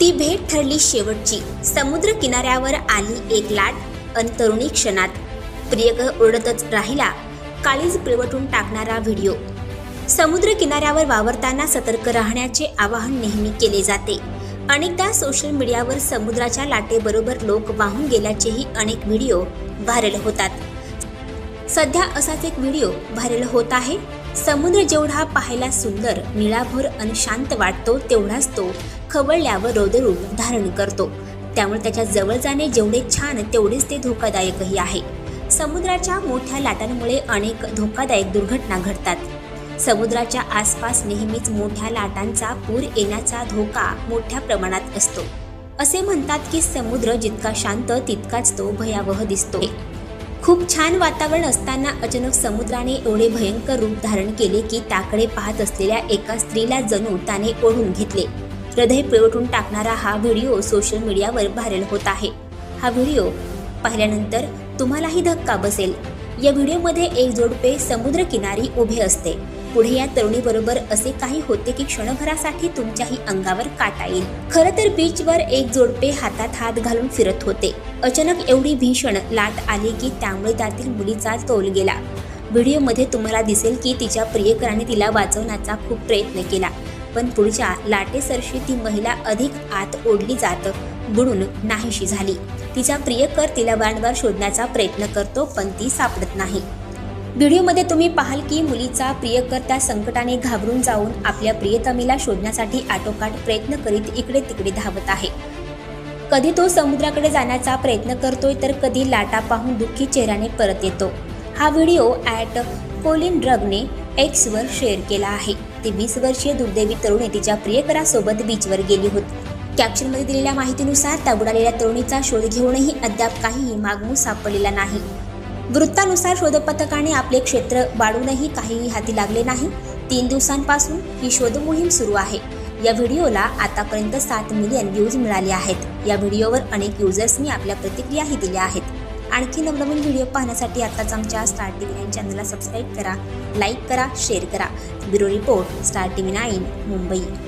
ती भेट ठरली शेवटची. समुद्र किनाऱ्यावर आली एक लाट अन तरुणी क्षणात. प्रियकर ओरडतच राहिला काळीज पिळवटून टाकणारा व्हिडिओ. समुद्र किनाऱ्यावर वावरताना सतर्क राहण्याचे आवाहन नेहमी केले जाते. अनेकदा सोशल मीडियावर समुद्राच्या लाटेबरोबर लोक वाहून गेल्याचेही अनेक व्हिडिओ व्हायरल होतात. सध्या असाच एक व्हिडिओ व्हायरल होत आहे. समुद्र जेवढा पाहायला सुंदर निळाभर आणि शांत वाटतो तेवढाच तो खवळल्यावर रोदरूप धारण करतो. त्यामुळे त्याच्याजवळ जाणे जेवढे छान तेवढेच ते धोकादायकही आहे. समुद्राच्या मोठ्या लाटांमुळे अनेक धोकादायक दुर्घटना घडतात. समुद्राच्या आसपास नेहमीच मोठ्या लाटांचा पूर येण्याचा धोका मोठ्या प्रमाणात असतो. असे म्हणतात की समुद्र जितका शांत तितकाच तो भयावह दिसतो. खूप छान वातावरण असताना अचानक समुद्राने एवढे भयंकर रूप धारण केले की ताकडे पाहत असलेल्या एका स्त्रीला जणू त्याने ओढून घेतले. हृदय पिळवटून टाकणारा हा व्हिडिओ सोशल मीडियावर व्हायरल होत आहे. हा व्हिडिओ पाहिल्यानंतर तुम्हालाही धक्का बसेल. या व्हिडिओमध्ये एक जोडपे समुद्र किनारी उभे असते. पुढे या तरुणीबरोबर असे काही होते की क्षणभरासाठी तुमच्याही अंगावर काटा येईल. खरं तर बीचवर एक जोडपे हातात हात घालून फिरत होते. अचानक एवढी भीषण लाट आली की त्यामुळे त्यातील मुलीचा तोल गेला. व्हिडिओमध्ये तुम्हाला दिसेल की तिच्या प्रियकराने तिला वाचवण्याचा खूप प्रयत्न केला. पण पुढच्या लाटेसरशी ती महिला अधिक आत ओढली जात बुडून नाहीशी झाली. तिचा प्रियकर तिला वारंवार शोधण्याचा प्रयत्न करतो पण ती सापडत नाही. व्हिडिओमध्ये तुम्ही पाहाल की मुलीचा प्रियकर त्या संकटाने घाबरून जाऊन आपल्या प्रियतमीला शोधण्यासाठी आटोकाट प्रयत्न करीत इकडे तिकडे धावत आहे. कधी तो समुद्राकडे जाण्याचा प्रयत्न करतोय तर कधी लाटा पाहून दुःखी चेहऱ्याने परत येतो. हा व्हिडिओ ॲट कोलिन ड्रगने एक्सवर शेअर केला आहे. ती वीस वर्षीय दुर्दैवी तरुणी तिच्या प्रियकरासोबत बीचवर गेली होती. कॅप्शनमध्ये दिलेल्या माहितीनुसार त्या बुडालेल्या तरुणीचा शोध घेऊनही अद्याप काहीही मागमूस सापडलेला नाही. वृत्तानुसार शोधपथकाने आपले क्षेत्र वाढूनही काहीही हाती लागले नाही. तीन दिवसांपासून ही शोध मोहीम सुरू आहे. या व्हिडिओला आतापर्यंत सात मिलियन व्ह्यूज मिळाले आहेत. या व्हिडिओवर अनेक युजर्सनी आपल्या प्रतिक्रियाही दिल्या आहेत. आणखी नवनवीन व्हिडिओ पाहण्यासाठी आताच आमच्या स्टार टी व्ही नाईन चॅनलला सबस्क्राईब करा लाईक करा शेअर करा. Bureau report star TV nine Mumbai.